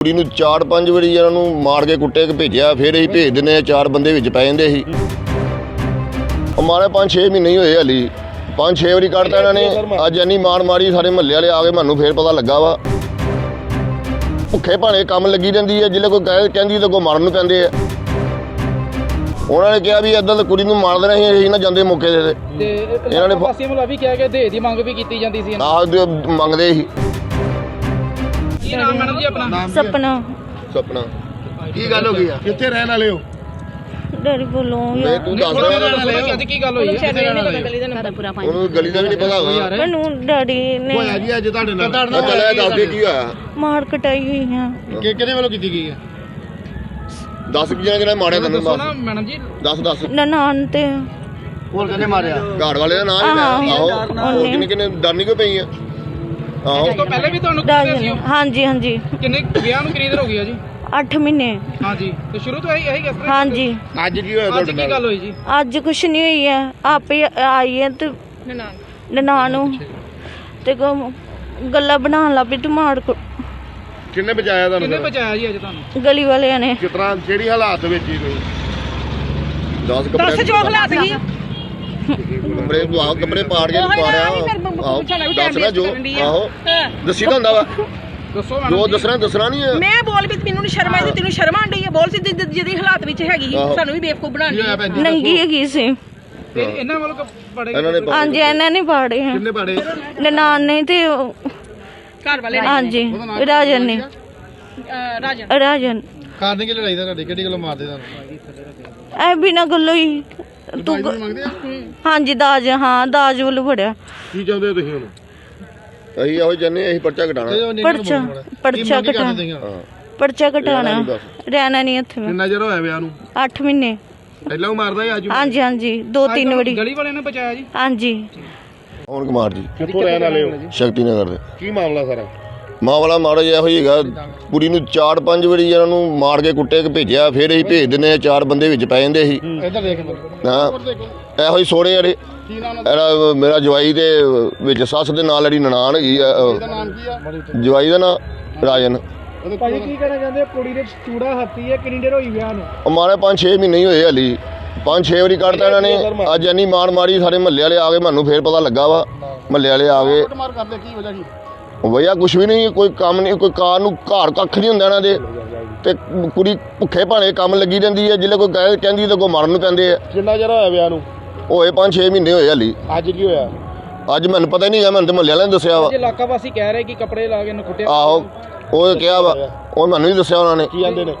ਕੁੜੀ ਨੂੰ ਚਾਰ ਪੰਜ ਵਾਰੀ ਇਹਨਾਂ ਨੂੰ ਮਾਰ ਕੇ ਕੁੱਟੇ ਕੇ ਭੇਜਿਆ ਫਿਰ ਅਸੀਂ ਭੇਜ ਦਿੰਦੇ ਆ ਚਾਰ ਬੰਦੇ ਵਿੱਚ ਪੈ ਜਾਂਦੇ ਸੀ। ਉਹ ਮਾਰੇ ਪੰਜ 6 ਮਹੀਨੇ ਹੀ ਹੋਏ ਹਲੀ। ਪੰਜ 6 ਵਾਰੀ ਕੱਢਤਾ ਇਹਨਾਂ ਨੇ। ਅੱਜ ਇੰਨੀ ਮਾਰ ਮਾਰੀ ਸਾਰੇ ਮਹੱਲੇ ਵਾਲੇ ਆ ਗਏ ਮੈਨੂੰ ਫੇਰ ਪਤਾ ਲੱਗਾ ਵਾ। ਭੁੱਖੇ ਭਾਣੇ ਕੰਮ ਲੱਗੀ ਜਾਂਦੀ ਹੈ ਜਿੱਲੇ ਕੋਈ ਕਹੇ ਕਹਿੰਦੀ ਤਾਂ ਕੋਈ ਮਾਰਨ ਨੂੰ ਪੈਂਦੇ ਆ। ਉਹਨਾਂ ਨੇ ਕਿਹਾ ਵੀ ਏਦਾਂ ਤਾਂ ਕੁੜੀ ਨੂੰ ਮਾਰ ਦੇਣਾ ਸੀ ਅਸੀਂ ਨਾ ਜਾਂਦੇ ਮੌਕੇ ਦੇ ਤੇ ਇਹਨਾਂ ਨੇ- ਪਾਸੀਆਂ ਵੱਲੋਂ ਵੀ ਕਿਹਾ ਕਿ ਦੇ ਦੀ ਮੰਗ ਵੀ ਕੀਤੀ ਜਾਂਦੀ ਸੀ। ਆਹ ਮੰਗਦੇ ਸੀ। ਕੀ ਨਾਮ ਮੈਡਮ ਜੀ ਆਪਣਾ? ਸਪਨਾ। ਸੁਪਨਾ। ਕੀ ਗੱਲ ਹੋ ਗਈ ਆ? ਕਿੱਥੇ ਰਹਿਣ ਵਾਲੇ ਹੋ? ਡੈਡੀ ਬੋਲੋ ਵੇ ਤੂੰ ਦੱਸ ਕਿ ਅੱਜ ਕੀ ਗੱਲ ਹੋਈ ਹੈ ਕਿੱਥੇ ਰਹਿਣ ਵਾਲੇ ਹੋ? ਉਹਨੂੰ ਗਲੀ ਦਾ ਵੀ ਨਹੀਂ ਪਤਾ ਹੋਗਾ ਮੈਨੂੰ ਡੈਡੀ ਨੇ ਹੋਇਆ ਜੀ ਅੱਜ ਤੁਹਾਡੇ ਨਾਲ। ਮੈਂ ਚੱਲਿਆ ਦੱਸ ਦੇ ਕੀ ਹੋਇਆ? ਮਾਰ ਕਟਾਈ ਹੋਈ ਆ। ਕਿ ਕਿਹਦੇ ਵੱਲੋਂ ਕੀਤੀ ਗਈ ਹੈ ਦੱਸ ਕੀ ਜਿਹੜਾ ਮਾਰਿਆ ਤੈਨੂੰ ਦੱਸੋ ਬਸ ਨਾ ਮੈਡਮ ਜੀ। ਦੱਸ ਦੱਸ। ਨਨਾਣ ਤੇ। ਹੋਰ ਕਿਹਨੇ ਮਾਰਿਆ? ਘਾੜ ਵਾਲੇ ਦਾ ਨਾਮ ਹੀ। ਆਹੋ, ਉਹਨੇ। ਕਿੰਨੇ ਕਿੰਨੇ ਡਰਨੀ ਕਿਉਂ ਪਈ ਆ? ਆਹੋ। ਇਸ ਤੋਂ ਪਹਿਲੇ ਵੀ ਤੁਹਾਨੂੰ ਕੁੱਟਿਆ ਸੀ ਡੈਡੀ ਉਹ? ਹਾਂਜੀ ਹਾਂਜੀ। ਕਿੰਨੇ ਵਿਆਹ ਨੂੰ ਕਿੰਨੀ ਦੇਰ ਹੋ ਗਈ ਆ ਜੀ? 8 ਮਹੀਨੇ। ਹਾਂਜੀ। ਤੇ ਸ਼ੁਰੂ ਤੋਂ ਇਹੀ ਇਹੀ ਕਿਸ ਤਰ੍ਹਾਂ ਹਾਂਜੀ। ਅੱਜ ਕੀ ਹੋਇਆ ਅੱਜ ਤੁਹਾਡੇ ਕੀ ਨਾਲ? ਗੱਲ ਹੋਈ ਜੀ? ਅੱਜ ਕੁਛ ਨਹੀਂ ਹੋਈ ਹੈ। ਆਪੇ ਆਈ ਹੈ ਤੇ ਨਨਾਣ। ਨੂੰ। ਤੇ ਗ- ਗੱਲਾਂ ਬਣਾਉਣ ਲੱਗ ਪਈ ਤੇ ਮਾਰ ਕੁ- ਕਿੰਨੇ ਬਚਾਇਆ ਕਿੰਨੇ ਤੁਹਾਨੂੰ ਬਚਾਇਆ ਜੀ ਅੱਜ ਤੁਹਾਨੂੰ? ਗਲੀ ਵਾਲਿਆਂ ਨੇ। ਕਿਸ ਤਰ੍ਹਾਂ ਜਿਹੜੀ ਹਾਲਾਤ ਵਿੱਚ ਹੀ ਤੁਸੀਂ? 10 ਕੱਪੜੇ ਜੋ ਹਾਲਾਤ ਸੀ ਕੱਪੜੇ ਆਹੋ ਕੱਪੜੇ ਪਾੜ ਕੇ ਆਹੋ ਦੱਸ ਨਾ ਜੋ ਆਹੋ ਦੱਸੀ ਤਾਂ ਹੁੰਦਾ ਵਾ। ਦੱਸੋ ਜੋ ਦੱਸਣਾ ਦੱਸਣਾ ਨਹੀਂ ਆ। ਮੈਂ ਬੋਲ ਵੀ ਮੈਨੂੰ ਨਹੀਂ ਸ਼ਰਮ ਆਈ ਤੈਨੂੰ ਸ਼ਰਮ ਆਂਦੀ ਹੈ ਬੋਲ ਸੀ ਜਿਹਦੀ ਹਾਲਾਤ ਵਿੱਚ ਹੈਗੀ ਸੀ, ਆਹੋ। ਸਾਨੂੰ ਵੀ ਬੇਵਕੂਫ ਬਣਾ ਕੀ ਹੋਇਆ ਲਈ ਭੈਣ ਜੀ? ਨੰਗੀ ਹੈਗੀ ਸੀ। ਤੇ ਇਹਨਾਂ ਵੱਲੋਂ ਕ- ਬੜੇ ਇਹਨਾਂ ਨੇ ਹਾਂਜੀ ਇਹਨਾਂ ਨੇ ਪਾੜੇ ਆ। ਕਿੰਨੇ ਪਾੜੇ? ਨਨਾਣ ਨੇ ਤੇ ਉਹ- ਘਰ ਵਾਲੇ ਨੇ। ਹਾਂਜੀ ਰਾਜਨ ਨੇ। ਰਾਜਨ। ਰਾਜਨ। ਕਾਰਨ ਕੀ ਲੜਾਈ ਦਾ ਤੁਹਾਡੀ? ਕਿਹੜੀ ਗੱਲੋਂ ਮਾਰਦੇ ਤੁਹਾਨੂੰ? ਐ ਬਿਨਾ ਗੱਲੋਂ ਹੀ ਤੂੰ ਗ- ਮੰਗਦੇ ਆ? ਹਾਂਜੀ ਦਾਜ ਹਾਂ ਦਾਜ ਵੱਲੋਂ ਫੜਿਆ। ਕੀ ਚਾਹੁੰਦੇ ਹੋ ਤੁਸੀਂ ਹੁਣ? ਅਸੀਂ ਇਹੋ ਜੰਨੇ ਅਸੀਂ ਪਰਚਾ ਘਟਾਣਾ ਪਰਚਾ ਪਰਚਾ ਕਟਾ ਹਾਂ ਪਰਚਾ ਕਟਾਣਾ ਰਹਿਣਾ ਨੀ ਰਹਿਣਾ ਨਹੀਂ ਇੱਥੇ ਕਿੰਨਾ ਚਿਰ ਹੋਇਆ ਵਿਆਹ ਨੂੰ? 8 ਮਹੀਨੇ। ਪਹਿਲਾਂ ਉਹ ਮਾਰਦਾ ਸੀ ਅੱਜ ਵੀ? ਹਾਂਜੀ ਹਾਂਜੀ ਦੋ ਤਿੰਨ ਵਾਰੀ। ਗਲੀ ਵਾਲਿਆਂ ਨੇ ਬਚਾਇਆ ਜੀ? ਹਾਂਜੀ। ਪਵਨ ਕੁਮਾਰ ਜੀ। ਕਿੱਥੋਂ ਰਹਿਣ ਵਾਲੇ ਹੋ? ਸ਼ਕਤੀ ਨਗਰ ਦੇ। ਕੀ ਮਾਮਲਾ ਸਾਰਾ? ਮਾਂ ਵਾਲਾ ਮਾੜਾ ਜਿਹਾ ਹੋਈ ਹੈਗਾ। ਕੁੜੀ ਨੂੰ ਚਾਰ ਪੰਜ ਵਾਰੀ ਇਹਨਾਂ ਨੂੰ ਮਾਰ ਕੇ ਕੁੱਟੇ ਕੇ ਭੇਜਿਆ ਫਿਰ ਅਸੀਂ ਭੇਜ ਦਿੰਦੇ ਆ ਚਾਰ ਬੰਦੇ ਵਿੱਚ ਪੈ ਜਾਂਦੇ ਸੀ ਇੱਧਰ ਦੇਖ ਹਾਂ। ਇਹੋ ਹੀ ਸੋੜੇ ਵਾਲੇ ਇਹਦਾ ਮੇਰਾ ਜਵਾਈ ਦੇ ਵਿੱਚ ਸੱਸ ਦੇ ਨਾਲ ਜਿਹੜੀ ਨਨਾਣ ਹੈਗੀ ਆ ਅਹ, ਨਾਮ ਕੀ ਆ? ਜਵਾਈ ਦਾ ਨਾਂ ਰਾਜਨ। ਭਾਜੀ ਕੀ ਕਹਿਣਾ ਚਾਹੁੰਦੇ ਕੁੜੀ ਦੇ ਚੂੜਾ ਹੱਤੀ ਹੈ ਕਿੰਨੀ ਦੇਰ ਹੋਈ ਵਿਆਹ ਨੂੰ? ਉਹ ਮਾਰੇ ਪੰਜ 6 ਮਹੀਨੇ ਹੀ ਹੋਏ ਹਲੀ। ਪੰਜ 6 ਵਾਰੀ ਕੱਢਤਾ ਇਹਨਾਂ ਨੇ। ਅੱਜ ਇੰਨੀ ਮਾਰ ਮਾਰੀ ਸਾਰੇ ਮਹੱਲੇ ਵਾਲੇ ਆ ਗਏ ਮੈਨੂੰ ਫੇਰ ਪਤਾ ਲੱਗਾ ਵਾ। ਮਹੱਲੇ ਵਾਲੇ ਆ ਗਏ। ਮਾਰ ਕਰਦੇ ਕੀ ਵਜ੍ਹਾ ਕੀ ਵਈਆ ਕੁਛ ਵੀ ਨਹੀਂ ਕੋਈ ਕੰਮ ਨਹੀਂ ਕੋਈ ਕਾਰ ਨੂੰ ਘਰ ਕੱਖ ਨਹੀਂ ਹੁੰਦਾ ਇਹਨਾਂ ਦੇ। ਤੇ ਕੁੜੀ ਭੁੱਖੇ ਭਾਣੇ ਕੰਮ ਲੱਗੀ ਜਾਂਦੀ ਹੈ ਜਿੱਲੇ ਕੋਈ ਕਹੇ ਕਹਿੰਦੀ ਤਾਂ ਕੋਈ ਮਾਰਨ ਨੂੰ ਪੈਂਦੇ ਆ। ਕਿੰਨਾ ਚਿਰ ਹੋਇਆ ਵਿਆਹ ਨੂੰ? ਹੋਏ ਪੰਜ 6 ਮਹੀਨੇ ਹੋਏ ਹਲੀ। ਅੱਜ ਕੀ ਹੋਇਆ? ਅੱਜ ਮੈਨੂੰ ਪਤਾ ਹੀ ਨਹੀਂ ਹੈ ਮੈਨੂੰ ਤੇ ਮਹੱਲੇ ਵਾਲਿਆਂ ਨੇ ਦੱਸਿਆ ਵਾ। ਜੇ ਇਲਾਕਾ ਵਾਸੀ ਕਹਿ ਰਹੇ ਕਿ ਕੱਪੜੇ ਲਾ ਕੇ ਇਹਨੂੰ ਕੁੱਟਿਆ। ਆਹੋ ਉਹ ਕਿਹਾ ਵਾ ਉਹ ਮੈਨੂੰ ਹੀ ਦੱਸਿਆ ਉਹਨਾਂ ਨੇ। ਕੀ ਆਂਦੇ ਨੇ?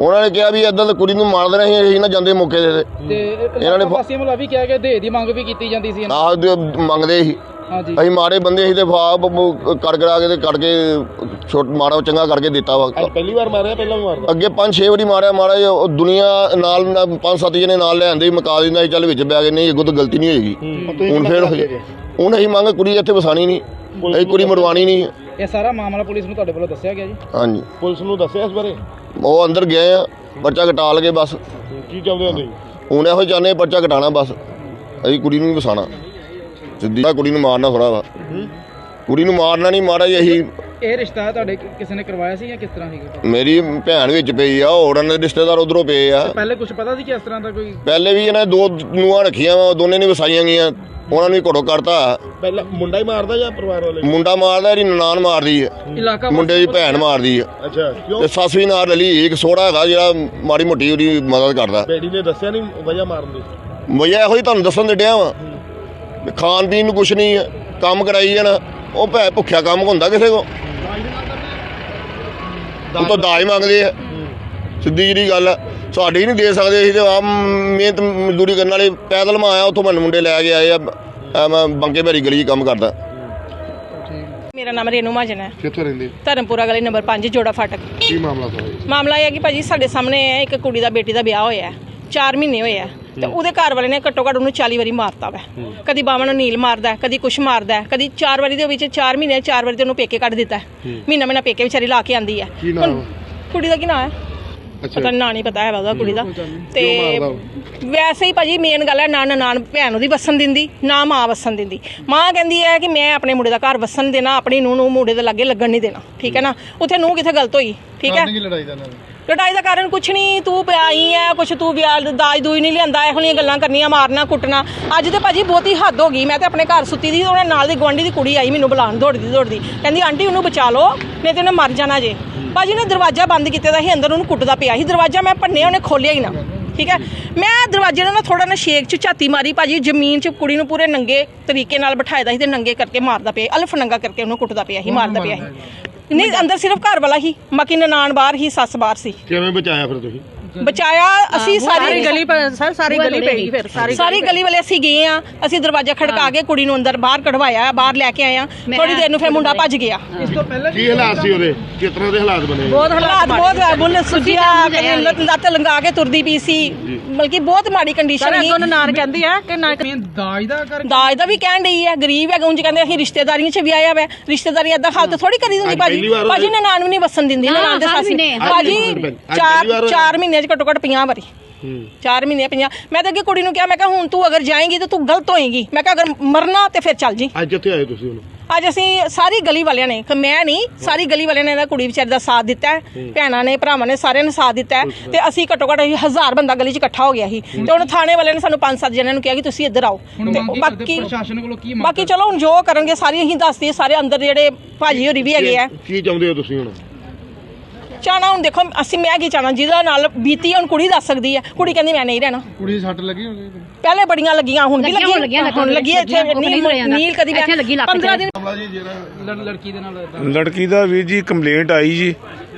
ਉਹਨਾਂ ਨੇ ਕਿਹਾ ਵੀ ਏਦਾਂ ਤਾਂ ਕੁੜੀ ਨੂੰ ਮਾਰ ਦੇਣਾ ਸੀ ਅਸੀਂ ਨਾ ਜਾਂਦੇ ਮੌਕੇ ਦੇ ਤੇ। ਤੇ ਇਹਨਾਂ ਨੇ ਵਾਸੀਆਂ ਵੱਲੋਂ ਵੀ ਕਿਹਾ ਕਿ ਦੇ ਦੀ ਮੰਗ ਵੀ ਕੀਤੀ ਜਾਂਦੀ ਸੀ ਆਹ ਮੰਗਦੇ ਸੀ। ਅਸੀਂ ਮਾਰੇ ਬੰਦੇ ਸੀ ਤੇ ਫਾਪ ਕਰ ਕਰਾ ਕੇ ਤੇ ਕੱਢ ਕੇ ਛੋਟ ਮਾਰਾ ਚੰਗਾ ਕਰਕੇ ਦਿੱਤਾ ਵਾ। ਪਹਿਲੀ ਵਾਰ ਮਾਰਿਆ ਪਹਿਲਾਂ ਵੀ ਮਾਰਦਾ ਅੱਗੇ ਪੰਜ ਛੇ ਵਾਰੀ ਮਾਰਿਆ ਮਾਰਾ ਜਿਹਾ, ਉਹ ਦੁਨੀਆ ਨਾਲ ਨਾ ਪੰਜ ਸੱਤ ਜਣੇ ਨਾਲ ਲੈ ਆਂਦੇ ਮਕਾ ਦਿੰਦਾ ਸੀ ਚੱਲ ਵਿੱਚ ਬੈ ਗਏ ਨਹੀਂ ਅੱਗੋਂ ਤਾਂ ਗਲਤੀ ਨਹੀਂ ਹੋਏਗੀ। ਹੁਣ ਫੇਰ ਹੁਣ ਅਸੀਂ ਮੰਗ ਕੁੜੀ ਇੱਥੇ ਵਸਾਣੀ ਨਹੀਂ। ਅਸੀਂ ਕੁੜੀ ਮਰਵਾਣੀ ਨਹੀਂ। ਇਹ ਸਾਰਾ ਮਾਮਲਾ ਪੁਲਿਸ ਨੂੰ ਤੁਹਾਡੇ ਵੱਲੋਂ ਦੱਸਿਆ ਗਿਆ ਜੀ? ਹਾਂਜੀ। ਪੁਲਿਸ ਨੂੰ ਦੱਸਿਆ ਇਸ ਬਾਰੇ? ਉਹ ਅੰਦਰ ਗਏ ਆ ਪਰਚਾ ਕਟਾ ਲਗੇ ਬਸ। ਕੀ ਚਾਹੁੰਦੇ ਹੋ ਤੁਸੀਂ? ਹੁਣ ਇਹੋ ਚਾਹੁੰਦੇ ਪਰਚਾ ਕਟਾਣਾ ਬਸ। ਅਸੀਂ ਕੁੜੀ ਨੂੰ ਵੀ ਵਸਾਣਾ ਸਿੱਧੀ ਕੁੜੀ ਨੂੰ ਮਾਰਨਾ ਥੋੜਾ ਵਾ। ਕੁੜੀ ਨੂੰ ਮਾਰਨਾ ਨਹੀਂ ਮਾਰਾ ਜੀ ਅਸੀਂ ਇਹ ਰਿਸ਼ਤਾ ਤੁਹਾਡੇ ਕਿ- ਕਿਸੇ ਨੇ ਕਰਵਾਇਆ ਸੀ ਜਾਂ ਕਿਸ ਤਰ੍ਹਾਂ ਸੀਗਾ? ਮੇਰੀ ਭੈਣ ਵਿੱਚ ਪਈ ਆ ਹੋਰ ਉਹਨਾਂ ਦੇ ਰਿਸ਼ਤੇਦਾਰ ਉਧਰੋਂ ਪਏ ਆ। ਪਹਿਲੇ ਕੁਝ ਪਤਾ ਸੀ ਕਿ ਇਸ ਤਰ੍ਹਾਂ ਦਾ ਕੋਈ ਪਹਿਲੇ ਵੀ ਇਹਨਾਂ ਨੇ ਦੋ ਨੂੰਹਾਂ ਰੱਖੀਆਂ ਵਾ ਉਹ ਦੋਨੇ ਨਹੀਂ ਵਸਾਈਆਂ ਗਈਆਂ ਉਹਨਾਂ ਨੂੰ ਵੀ ਘੜੋ ਕਰਤਾ। ਪਹਿਲਾਂ ਮੁੰਡਾ ਹੀ ਮਾਰਦਾ ਜਾਂ ਪਰਿਵਾਰ ਵਾਲੇ ਮੁੰਡਾ ਮਾਰਦਾ ਇਹਦੀ ਨਨਾਣ ਮਾਰਦੀ ਹੈ ਇਲਾਕਾ ਮੁੰਡੇ ਦੀ ਭੈਣ ਮਾਰਦੀ ਹੈ ਅੱਛਾ ਕਿਉਂ? ਤੇ ਸੱਸ ਵੀ ਨਾਲ ਰਲੀ ਇੱਕ ਸੋੜਾ ਹੈਗਾ ਜਿਹੜਾ ਮਾੜੀ ਮੋਟੀ ਉਹਦੀ ਮਦਦ ਕਰਦਾ। ਬੇੜੀ ਨੇ ਦੱਸਿਆ ਨਹੀਂ ਵਜ੍ਹਾ ਮਾਰਨ ਦੀ? ਵਜ੍ਹਾ ਇਹੋ ਹੀ ਤੁਹਾਨੂੰ ਦੱਸਣ ਦੇ ਡਿਆ ਵੀ। ਖਾਣ ਪੀਣ ਨੂੰ ਕੁਛ ਨਹੀਂ ਹੈ ਕੰਮ ਕਰਾਈ ਜਾਣਾ। ਉਹ ਭੈ ਭੁੱਖਿਆ ਕੰਮ ਹੁੰਦਾ ਕਿਸੇ ਕੋ ਉਹ ਤਾਂ ਦਾਜ ਮੰਗਦੇ ਆ। ਸਿੱਧੀ ਜਿਹੜੀ ਗੱਲ ਆ। ਸਾਡੇ ਨਹੀਂ ਦੇ ਸਕਦੇ ਅਸੀਂ ਤੇ ਆ ਮਿਹਨਤ ਮਜ਼ਦੂਰੀ ਕਰਨ ਵਾਲੇ ਪੈਦਲ ਮੈਂ ਆਇਆ ਉੱਥੋਂ ਮੈਨੂੰ ਮੁੰਡੇ ਲੈ ਕੇ ਆਏ ਆ। ਮੈਂ ਬੰਕੇ ਭੈਰੀ ਗਲੀ 'ਚ ਕੰਮ ਕਰਦਾ। ਮੇਰਾ ਨਾਮ ਰੇਨੂ ਮਹਾਜਨ ਹੈ। ਕਿੱਥੋਂ ਰਹਿੰਦੇ? ਧਰਮਪੁਰਾ ਗਲੀ ਨੰਬਰ 5 ਜੋੜਾ ਫਾਟਕ। ਕੀ ਮਾਮਲਾ ਜੀ? ਮਾਮਲਾ ਇਹ ਹੈ ਕਿ ਭਾਜੀ ਸਾਡੇ ਸਾਹਮਣੇ ਇੱਕ ਕੁੜੀ ਦਾ ਬੇਟੀ ਦਾ ਵਿਆਹ ਹੋਇਆ ਹੈ। 4 ਮਹੀਨੇ ਹੋਏ ਆ। ਤੇ ਉਹਦੇ ਘਰ ਵਾਲੇ ਨੇ ਘੱਟੋ ਘੱਟ ਉਹਨੂੰ 40 ਵਾਰੀ ਮਾਰਤਾ ਵਾ। ਕਦੀ ਬਾਵਾਂ ਨੂੰ ਨੀਲ ਮਾਰਦਾ ਕਦੀ ਕੁਛ ਮਾਰਦਾ ਕਦੀ 4 ਵਾਰੀ ਦੇ ਵਿੱਚ 4 ਮਹੀਨੇ 4 ਵਾਰੀ ਤੇ ਉਹਨੂੰ ਪੇਕੇ ਕੱਢ ਦਿੱਤਾ। ਮਹੀਨਾ ਮਹੀਨਾ ਪੇਕੇ ਵਿਚਾਰੀ ਲਾ ਕੇ ਆਂਦੀ ਹੈ ਕੁੜੀ ਦਾ ਕੀ ਨਾਮ ਹੈ ਪਤਾ ਨਾਂ ਨਹੀਂ ਪਤਾ ਹੈ ਉਹਦਾ ਕੁੜੀ ਦਾ। ਤੇ? ਵੈਸੇ ਹੀ ਭਾਜੀ ਮੇਨ ਗੱਲ ਹੈ ਨਾ ਨਨਾਣ ਭੈਣ ਉਹਦੀ ਵਸਣ ਦਿੰਦੀ ਨਾ ਮਾਂ ਵਸਣ ਦਿੰਦੀ। ਮਾਂ ਕਹਿੰਦੀ ਹੈ ਕਿ ਮੈਂ ਆਪਣੇ ਮੁੰਡੇ ਦਾ ਘਰ ਵਸਣ ਦੇਣਾ ਆਪਣੀ ਨੂੰਹ ਨੂੰ ਮੁੰਡੇ ਦੇ ਲਾਗੇ ਲੱਗਣ ਨਹੀਂ ਦੇਣਾ। ਠੀਕ ਹੈ ਨਾ? ਉੱਥੇ ਨੂੰਹ ਕਿੱਥੇ ਗਲਤ ਹੋਈ? ਠੀਕ ਹੈ? ਕਾਰਨ ਲੜਾਈ ਦਾ ਕਾਰਨ ਕੁਛ ਨਹੀਂ ਤੂੰ ਪਿਆਈ ਐ, ਕੁਛ ਤੂੰ ਵਿਆਹ ਦਾਜ ਦੂਈ ਨਹੀਂ ਲਿਆਂਦਾ, ਇਹੋ ਜਿਹੀਆਂ ਗੱਲਾਂ ਕਰਨੀਆਂ, ਮਾਰਨਾ, ਕੁੱਟਣਾ। ਅੱਜ ਤੇ ਭਾਜੀ ਬਹੁਤੀ ਹੱਦ ਹੋ ਗਈ, ਮੈਂ ਤੇ ਆਪਣੇ ਘਰ ਸੁੱਤੀ ਦੀ, ਉਹਨੇ ਨਾਲ ਦੀ ਗਵਾਂਢੀ ਦੀ ਕੁੜੀ ਆਈ ਮੈਨੂੰ ਬੁਲਾਉਣ, ਦੌੜਦੀ ਦੌੜਦੀ। ਕਹਿੰਦੀ, ਆਂਟੀ, ਉਹਨੂੰ ਬਚਾ ਲਓ, ਨਹੀਂ ਤੇ ਉਹਨੇ ਮਰ ਜਾਣਾ ਜੇ। ਭਾਜੀ ਨੇ ਦਰਵਾਜ਼ਾ ਬੰਦ ਕੀਤਾ ਦਾ ਸੀ ਅੰਦਰ ਉਹਨੂੰ ਕੁੱਟਦਾ ਪਿਆ ਸੀ। ਦਰਵਾਜ਼ਾ ਮੈਂ ਭੰਨਿਆ, ਉਹਨੇ ਖੋਲਿਆ ਹੀ ਨਾ, ਠੀਕ ਹੈ ਮੈਂ ਦਰਵਾਜ਼ੇ ਨਾਲ ਨਾ ਥੋੜਾ ਨਾ ਸ਼ੇਕ ਚ ਝਾਤੀ ਮਾਰੀ, ਭਾਜੀ ਜ਼ਮੀਨ 'ਚ ਕੁੜੀ ਨੂੰ ਪੂਰੇ ਨੰਗੇ ਤਰੀਕੇ ਨਾਲ ਬਿਠਾਇਆ ਦਾ ਸੀ ਤੇ ਨੰਗੇ ਕਰਕੇ ਮਾਰਦਾ ਪਿਆ ਅਲਫ ਨੰਗਾ ਕਰਕੇ ਉਹਨੂੰ ਕੁੱਟਦਾ ਪਿਆ ਸੀ, ਮਾਰਦਾ ਪਿਆ ਸੀ। ਨਹੀਂ, ਅੰਦਰ ਸਿਰਫ ਘਰ ਵਾਲਾ ਹੀ, ਬਾਕੀ ਨਨਾਣ ਬਾਹਰ ਹੀ, ਸੱਸ ਬਾਹਰ ਸੀ। ਕਿਵੇਂ ਬਚਾਇਆ ਫਿਰ ਤੁਸੀਂ? ਬਚਾਇਆ ਅਸੀਂ ਸਾਰੀ ਗਲੀ ਸਰ ਸਾਰੀ ਗਲੀ ਪੈ ਗਈ ਫਿਰ ਸਾਰੀ ਸਾਰੀ ਗਲੀ ਵਾਲੇ ਅਸੀਂ ਗਏ ਆ ਅਸੀਂ ਦਰਵਾਜ਼ਾ ਖੜਕਾ ਕੇ ਕੁੜੀ ਨੂੰ ਅੰਦਰ ਬਾਹਰ ਕਢਵਾਇਆ ਬਾਹਰ ਲੈ ਕੇ ਆਏ ਆ ਥੋੜੀ ਦੇਰ ਨੂੰ ਫਿਰ ਮੁੰਡਾ ਭੱਜ ਗਿਆ। ਇਸ ਤੋਂ ਪਹਿਲਾਂ ਕੀ ਹਾਲਾਤ ਸੀ ਉਹਦੇ? ਕਿਸ ਤਰ੍ਹਾਂ ਦੇ ਹਾਲਾਤ ਬਣੇ? ਬਹੁਤ ਹਾਲਾਤ ਬਹੁਤ ਬੁੱਲ ਸੁਜਿਆ ਲੱਤ ਲੰਗਾ ਕੇ ਤੁਰਦੀ ਪਈ ਸੀ। ਬਲਕਿ ਬਹੁਤ ਮਾੜੀ ਕੰਡੀਸ਼ਨ ਸੀ। ਅੱਗੋਂ ਨਾਨ ਕਹਿੰਦੀ ਆ ਕਿ ਨਾ ਦਾਜ ਦਾ ਕਰ ਦਾਜ ਦਾ ਵੀ ਕਹਿਣ ਡਈ ਹੈ ਗਰੀਬ ਹੈ ਉਂਝ ਕਹਿੰਦੇ ਅਸੀਂ ਰਿਸ਼ਤੇਦਾਰੀਆਂ 'ਚ ਵੀ ਆਇਆ ਵਾ। ਰਿਸ਼ਤੇਦਾਰੀ ਏਦਾਂ ਹਾਲਤ ਥੋੜੀ ਕਰੀ ਦਿੰਦੀ ਭਾਜੀ। ਭਾਜੀ ਨੇ ਨਾਨ ਵੀ ਨਹੀਂ ਵਸਣ ਦਿੰਦੀ ਨਾਨ ਦੇ ਸੱਸ। ਭਾਜੀ ਅੱਜ ਚਾਰ ਪਹਿਲੀ ਵਾਰ ਹੋਇਆ। ਚਾਰ ਮਹੀਨੇ 'ਚ ਘੱਟੋ ਘੱਟ 50 ਵਾਰੀ। ਚਾਰ ਮਹੀਨੇ 50 ਮੈਂ ਤਾਂ ਅੱਗੇ ਕੁੜੀ ਨੂੰ ਕਿਹਾ ਮੈਂ ਕਿਹਾ ਹੁਣ ਤੂੰ ਅਗਰ ਜਾਏਂਗੀ ਤਾਂ ਤੂੰ ਗਲਤ ਹੋਏਂਗੀ। ਮੈਂ ਕਿਹਾ ਅਗਰ ਮਰਨਾ ਤੇ ਫਿਰ ਚੱਲ ਜੀ। ਅੱਜ ਕਿੱਥੇ ਆਏ ਤੁਸੀਂ ਹੁਣ? ਅੱਜ ਅਸੀਂ ਸਾਰੀ ਗਲੀ ਵਾਲਿਆਂ ਨੇ ਕਿ ਮੈਂ ਨਹੀਂ ਸਾਰੀ ਗਲੀ ਵਾਲਿਆਂ ਨੇ ਇਹਦਾ ਕੁੜੀ ਵਿਚਾਰੀ ਦਾ ਸਾਥ ਦਿੱਤਾ ਹੈ ਭੈਣਾਂ ਨੇ ਭਰਾਵਾਂ ਨੇ ਸਾਰਿਆਂ ਨੇ ਸਾਥ ਦਿੱਤਾ ਹੈ। ਤੇ ਅਸੀਂ ਘੱਟੋ ਘੱਟ ਅਸੀਂ ਹਜ਼ਾਰ ਬੰਦਾ ਗਲੀ 'ਚ ਇਕੱਠਾ ਹੋ ਗਿਆ ਸੀ। ਤੇ ਹੁਣ ਥਾਣੇ ਵਾਲਿਆਂ ਨੇ ਸਾਨੂੰ ਪੰਜ ਸੱਤ ਜਣਿਆਂ ਨੂੰ ਕਿਹਾ ਕਿ ਤੁਸੀਂ ਇੱਧਰ ਆਓ। ਤੇ ਬਾਕੀ ਪ੍ਰਸ਼ਾਸਨ ਕੋਲੋਂ ਕੀ ਬਾਕੀ ਚਲੋ ਹੁਣ ਜੋ ਕਰਨਗੇ ਸਾਰੀ ਅਸੀਂ ਦੱਸਦੀ ਸਾਰੇ ਅੰਦਰ ਜਿਹੜੇ ਭਾਜੀ ਹੋਰੀ ਵੀ ਹੈਗੇ ਆ। ਕੀ ਚਾਹੁੰਦੇ ਹੋ ਤੁਸੀਂ ਹੁਣ? ਚਾਹਣਾ ਹੁਣ ਦੇਖੋ ਅਸੀਂ ਮੈਂ ਕੀ ਚਾਹਣਾ ਜਿਹਦਾ ਨਾਲ ਬੀਤੀ ਹੁਣ ਕੁੜੀ ਦੱਸ ਸਕਦੀ ਹੈ ਕੁੜੀ ਕਹਿੰਦੀ ਮੈਂ ਨਹੀਂ ਰਹਿਣਾ। ਕੁੜੀ ਦੀ ਸੱਟ ਲੱਗੀ ਹੋਣੀ ਪਹਿਲੇ ਬੜੀਆਂ ਲੱਗੀਆਂ ਹੁਣ ਵੀ ਲੱਗੀਆਂ, ਹੁਣ ਲੱਗੀ ਇੱਥੇ ਨੀਲ ਕਦੀ ਮੈਂ ਇੱਥੇ ਲੱਗੀ ਲੱਕ 15 ਦਿਨ ਮਾਮਲਾ ਜੀ ਜਿਹੜਾ ਲੜਕੀ ਦੇ ਨਾਲ ਲੜਕੀ ਦਾ ਵੀਰ ਜੀ ਕੰਪਲੇਂਟ ਆਈ ਜੀ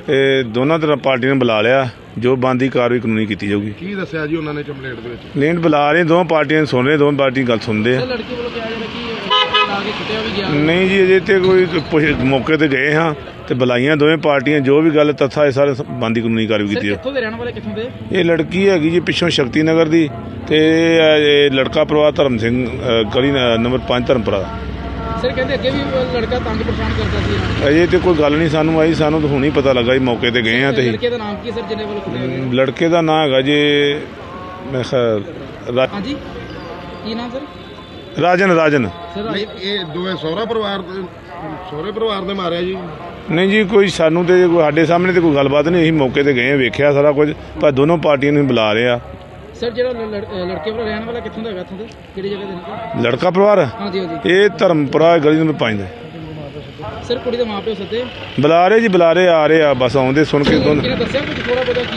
ਤੇ ਦੋਨਾਂ ਤਰ੍ਹਾਂ ਪਾਰਟੀਆਂ ਨੇ ਬੁਲਾ ਲਿਆ ਜੋ ਬੰਦੀ ਕਾਰਵਾਈ ਕਾਨੂੰਨੀ ਕੀਤੀ ਜਾਊਗੀ। ਕੀ ਦੱਸਿਆ ਜੀ ਉਹਨਾਂ ਨੇ ਕੰਪਲੇਂਟ ਦੇ ਵਿੱਚ? ਕੰਪਲੇਂਟ ਬੁਲਾ ਰਹੇ ਦੋਵਾਂ ਪਾਰਟੀਆਂ ਨੂੰ ਸੁਣ ਰਹੇ ਦੋਵਾਂ ਪਾਰਟੀ ਗੱਲ ਸੁਣਦੇ ਆ। ਲੜਕੀ ਵੱਲੋਂ ਕਿਹਾ ਜਾ ਰਿਹਾ ਕਿ ਲਾ ਕੇ ਕੁੱਟਿਆ ਵੀ ਗਿਆ। ਨਹੀਂ ਜੀ ਅਜੇ ਤੇ ਕੋਈ ਮੌਕੇ ਤੇ ਗਏ ਹਾਂ। ਤੇ ਬੁਲਾਈਆਂ ਦੋਵੇਂ ਪਾਰਟੀਆਂ ਜੋ ਵੀ ਗੱਲ ਤੱਥਾ ਇਹ ਸਾਰੇ ਬੰਦੀ ਕਾਨੂੰਨੀ ਕਾਰਵਾਈ ਕੀਤੀ ਜਾਊ ਕਿੱਥੋਂ ਦੇ ਰਹਿਣ ਵਾਲੇ ਕਿੱਥੋਂ ਦੇ? ਇਹ ਲੜਕੀ ਹੈਗੀ ਜੀ ਪਿੱਛੋਂ ਸ਼ਕਤੀ ਨਗਰ ਦੀ ਤੇ ਇਹ ਲੜਕਾ ਪਰਿਵਾਰ ਧਰਮ ਸਿੰਘ ਗਲੀ ਨ- ਨੰਬਰ 5 ਧਰਮਪੁਰਾ ਦਾ। ਸਰ ਕਹਿੰਦੇ ਅੱਗੇ ਵੀ ਲੜਕਾ ਤੰਗ ਪਰੇਸ਼ਾਨ ਕਰਦਾ ਸੀ। ਅਜੇ ਤੇ ਕੋਈ ਗੱਲ ਨਹੀਂ ਸਾਨੂੰ ਆਈ ਸਾਨੂੰ ਤਾਂ ਹੁਣੀ ਪਤਾ ਲੱਗਾ ਜੀ ਮੌਕੇ ਤੇ ਗਏ ਹਾਂ ਤੇ। ਲੜਕੇ ਦਾ ਨਾਮ ਕੀ ਹੈ ਸਰ ਜਿਹਨੇ ਵੱਲੋਂ ਕੁੱਟਿਆ ਗਿਆ? ਲੜਕੇ ਦਾ ਨਾਂ ਹੈਗਾ ਜੀ ਮੈਂ ਖਿਆਲ ਰਾ- ਹਾਂਜੀ। ਕੀ ਨਾਮ ਸਰ? ਰਾਜਨ ਰਾਜਨ। ਸਰ ਇਹ ਦੋਵੇਂ ਸਹੁਰਾ ਪਰਿਵਾਰ ਦੇ ਸਹੁਰੇ ਪਰਿਵਾਰ ਨੇ ਮਾਰਿਆ ਜੀ। ਨਹੀਂ ਜੀ ਕੋਈ ਸਾਨੂੰ ਤੇ ਕੋਈ ਸਾਡੇ ਸਾਹਮਣੇ ਤੇ ਕੋਈ ਗੱਲਬਾਤ ਨਹੀਂ। ਅਸੀਂ ਮੌਕੇ ਤੇ ਗਏ ਵੇਖਿਆ ਸਾਰਾ ਕੁਝ ਪਰ ਦੋਨੋਂ ਪਾਰਟੀਆਂ ਨੂੰ ਬੁਲਾ ਰਹੇ ਆ। ਸਰ ਜਿਹੜਾ ਲੜ- ਲੜ- ਲੜਕੇ ਵੱਲੋਂ ਰਹਿਣ ਵਾਲਾ ਕਿੱਥੋਂ ਦਾ ਹੈਗਾ ਇੱਥੋਂ ਦੇ? ਕਿਹੜੀ ਜਗ੍ਹਾ ਦੇ ਨੇ? ਲੜਕਾ ਪਰਿਵਾਰ? ਹਾਂਜੀ ਹਾਂਜੀ। ਇਹ ਧਰਮਪੁਰਾ ਗਲੀ ਨੰਬਰ 5 ਦਾ। ਸਰ ਕੁੜੀ ਦੇ ਮਾਪਿਓ ਸੱਦੇ? ਬੁਲਾ ਰਹੇ ਜੀ ਬੁਲਾ ਰਹੇ ਆ ਰਹੇ ਆ ਬਸ ਆਉਂਦੇ ਸੁਣ ਕੇ ਦੋਨ।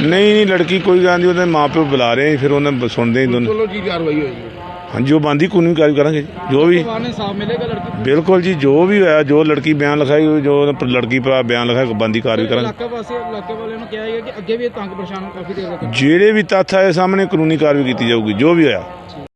ਨਹੀਂ ਨਹੀਂ ਲੜਕੀ ਕੋਈ ਨਹੀਂ ਉਹਦੇ ਮਾਪਿਓ ਬੁਲਾ ਰਹੇ ਫਿਰ ਉਹਨਾਂ ਸੁਣਦੇ ਹੀ ਦੋਨੋਂ। ਚਲੋ ਕੀ ਕਾਰਵਾਈ ਹੋਈ। ਜੀ ਹਾਂਜੀ ਉਹ ਬੰਦੀ ਕਾਨੂੰਨੀ ਕਾਰਵਾਈ ਕਰਾਂਗੇ ਜੀ, ਜੋ ਵੀ। ਪਰਿਵਾਰ ਨੇ ਸਾਫ਼ ਮਿਲੇਗਾ ਲੜਕੀ ਬਿਲਕੁਲ ਜੀ ਜੋ ਵੀ ਹੋਇਆ ਜੋ ਲੜਕੀ ਬਿਆਨ ਲਿਖਾਈ ਜੋ ਲੜਕੀ ਭਰਾ ਬਿਆਨ ਲਿਖਾਇਆ ਬੰਦੀ ਕਾਰਵਾਈ ਕਰਾਂਗੇ। ਇਲਾਕਾ ਵਾਸੀ ਇਲਾਕੇ ਵਾਲਿਆਂ ਨੂੰ ਕਿਹਾ ਹੈ ਕਿ ਅੱਗੇ ਵੀ ਇਹ ਤੰਗ ਪਰੇਸ਼ਾਨ ਕਾਫੀ ਦੇਰ ਤੱਕ। ਜਿਹੜੇ ਵੀ ਤੱਥ ਆਏ ਸਾਹਮਣੇ ਕਾਨੂੰਨੀ ਕਾਰਵਾਈ ਕੀਤੀ ਜਾਊਗੀ ਜੋ ਵੀ ਹੋਇਆ।